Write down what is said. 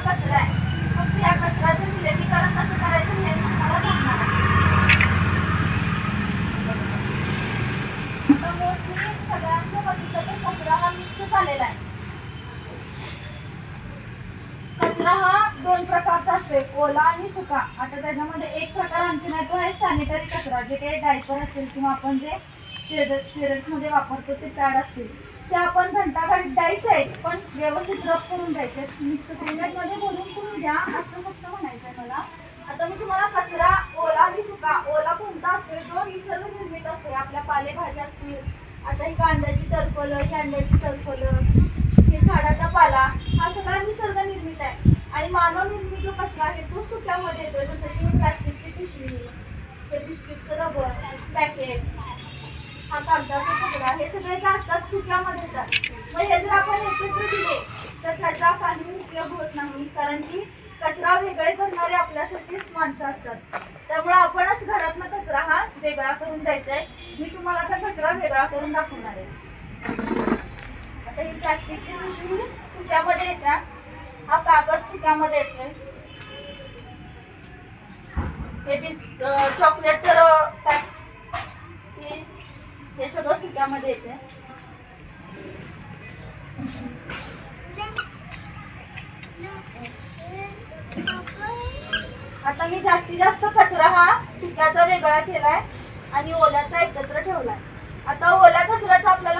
कचरा आहे. कचऱ्याचं कसं करायचं सांगणार आता मोस्टली बघितलं तर कचरा हा मिक्स झालेला आहे. कचरा हा दोन प्रकारचा असतो ओला आणि सुका. आता त्याच्यामध्ये एक प्रकार आणखी आहे तो आहे सॅनिटरी कचरा. जे काही डायपर असेल किंवा आपण जे पिरियड्समध्ये वापरतो ते पॅड असतील ते आपण घंटागाडीत द्यायचे आहेत पण व्यवस्थित रब करून द्यायचे मिक्समध्ये बोलून करून द्या असं फक्त म्हणायचं आहे मला. आता मी तुम्हाला कचरा ओला आणि सुका ओला कोणता असतो? जो निसर्ग निर्मित असतो. आपल्या पालेभाज्या असतील. आता ही कांद्याची टरफलं ही अंड्याची टरफलं हे झाडाचा पाला हा सगळा निसर्ग निर्मित आहे. आणि मानव निर्मित जो कचरा आहे तो सुक्यामध्ये येतो जसं की प्लास्टिकची पिशवी हे बिस्किटचं रबर पॅकेट हा कागदाचा तुकडा हे सगळे असतात सुक्यामध्ये येतात मग हे जर आपण एकत्र दिले तर त्याचा काही उपयोग होत नाही. कारण की कचरा वेगळे करणारे आपल्यासाठीच माणसं असतात. त्यामुळे आपणच घरातला कचरा हा वेगळा करून द्यायचा आहे. मी तुम्हाला आता कचरा वेगळा करून दाखवणार आहे. आता ही प्लास्टिकची पिशवी सुक्यामध्ये येतात हा कागद सुक्यामध्ये येतोय. हे बिस चॉकलेट पॅक सगळं येते. आता मी जास्तीत जास्त कचरा हा सुक्याचा वेगळा केलाय आणि ओल्याचा एकत्र ठेवलाय. आता ओल्या कचऱ्याचा आपल्याला